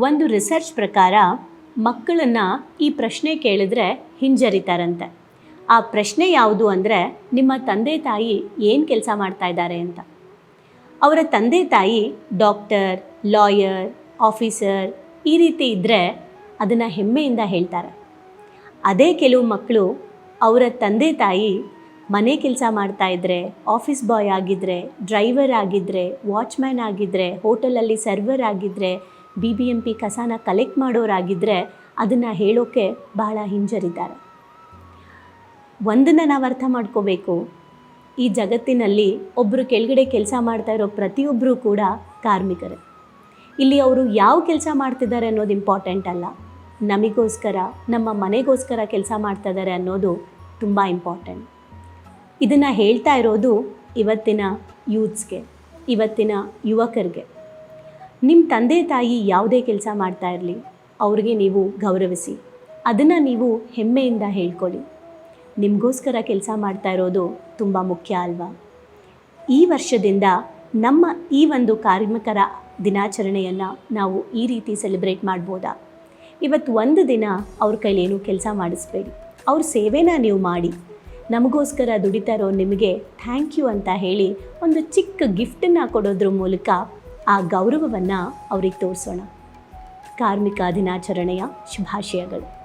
ಒಂದು ರಿಸರ್ಚ್ ಪ್ರಕಾರ ಮಕ್ಕಳನ್ನು ಈ ಪ್ರಶ್ನೆ ಕೇಳಿದ್ರೆ ಹಿಂಜರಿತಾರಂತೆ. ಆ ಪ್ರಶ್ನೆ ಯಾವುದು ಅಂದರೆ ನಿಮ್ಮ ತಂದೆ ತಾಯಿ ಏನು ಕೆಲಸ ಮಾಡ್ತಾ ಇದ್ದಾರೆ ಅಂತ. ಅವರ ತಂದೆ ತಾಯಿ ಡಾಕ್ಟರ್ ಲಾಯರ್ ಆಫೀಸರ್ ಈ ರೀತಿ ಇದ್ದರೆ ಅದನ್ನು ಹೆಮ್ಮೆಯಿಂದ ಹೇಳ್ತಾರೆ. ಅದೇ ಕೆಲವು ಮಕ್ಕಳು ಅವರ ತಂದೆ ತಾಯಿ ಮನೆ ಕೆಲಸ ಮಾಡ್ತಾ ಇದ್ದರೆ ಆಫೀಸ್ ಬಾಯ್ ಆಗಿದ್ದರೆ ಡ್ರೈವರ್ ಆಗಿದ್ದರೆ ವಾಚ್ಮ್ಯಾನ್ ಆಗಿದ್ದರೆ ಹೋಟೆಲಲ್ಲಿ ಸರ್ವರ್ ಆಗಿದ್ದರೆ ಬಿ ಬಿ ಎಂ ಪಿ ಕಸಾನ ಕಲೆಕ್ಟ್ ಮಾಡೋರಾಗಿದ್ದರೆ ಅದನ್ನು ಹೇಳೋಕ್ಕೆ ಬಹಳ ಹಿಂಜರಿದ್ದಾರೆ. ಒಂದನ್ನು ನಾವು ಅರ್ಥ ಮಾಡ್ಕೋಬೇಕು. ಈ ಜಗತ್ತಿನಲ್ಲಿ ಒಬ್ಬರು ಕೆಳಗಡೆ ಕೆಲಸ ಮಾಡ್ತಾ ಇರೋ ಪ್ರತಿಯೊಬ್ಬರೂ ಕೂಡ ಕಾರ್ಮಿಕರೇ. ಇಲ್ಲಿ ಅವರು ಯಾವ ಕೆಲಸ ಮಾಡ್ತಿದ್ದಾರೆ ಅನ್ನೋದು ಇಂಪಾರ್ಟೆಂಟ್ ಅಲ್ಲ. ನಮಗೋಸ್ಕರ, ನಮ್ಮ ಮನೆಗೋಸ್ಕರ ಕೆಲಸ ಮಾಡ್ತಾ ಇದ್ದಾರೆ ಅನ್ನೋದು ತುಂಬ ಇಂಪಾರ್ಟೆಂಟ್ ಇದನ್ನು ಹೇಳ್ತಾ ಇರೋದು ಇವತ್ತಿನ ಯೂತ್ಸ್ಗೆ, ಇವತ್ತಿನ ಯುವಕರಿಗೆ. ನಿಮ್ಮ ತಂದೆ ತಾಯಿ ಯಾವುದೇ ಕೆಲಸ ಮಾಡ್ತಾ ಇರಲಿ, ಅವ್ರಿಗೆ ನೀವು ಗೌರವಿಸಿ. ಅದನ್ನು ನೀವು ಹೆಮ್ಮೆಯಿಂದ ಹೇಳ್ಕೊಳ್ಳಿ. ನಿಮಗೋಸ್ಕರ ಕೆಲಸ ಮಾಡ್ತಾ ಇರೋದು ತುಂಬ ಮುಖ್ಯ ಅಲ್ವಾ? ಈ ವರ್ಷದಿಂದ ನಮ್ಮ ಈ ಒಂದು ಕಾರ್ಮಿಕರ ದಿನಾಚರಣೆಯನ್ನು ನಾವು ಈ ರೀತಿ ಸೆಲೆಬ್ರೇಟ್ ಮಾಡ್ಬೋದಾ? ಇವತ್ತು ಒಂದು ದಿನ ಅವ್ರ ಕೈಲೇನು ಕೆಲಸ ಮಾಡಿಸ್ಬೇಡಿ. ಅವ್ರ ಸೇವೆನ ನೀವು ಮಾಡಿ. ನಮಗೋಸ್ಕರ ದುಡಿತಾ ಇರೋ ನಿಮಗೆ ಥ್ಯಾಂಕ್ ಯು ಅಂತ ಹೇಳಿ ಒಂದು ಚಿಕ್ಕ ಗಿಫ್ಟನ್ನು ಕೊಡೋದ್ರ ಮೂಲಕ ಆ ಗೌರವವನ್ನು ಅವ್ರಿಗೆ ತೋರಿಸೋಣ. ಕಾರ್ಮಿಕ ದಿನಾಚರಣೆಯ ಶುಭಾಶಯಗಳು.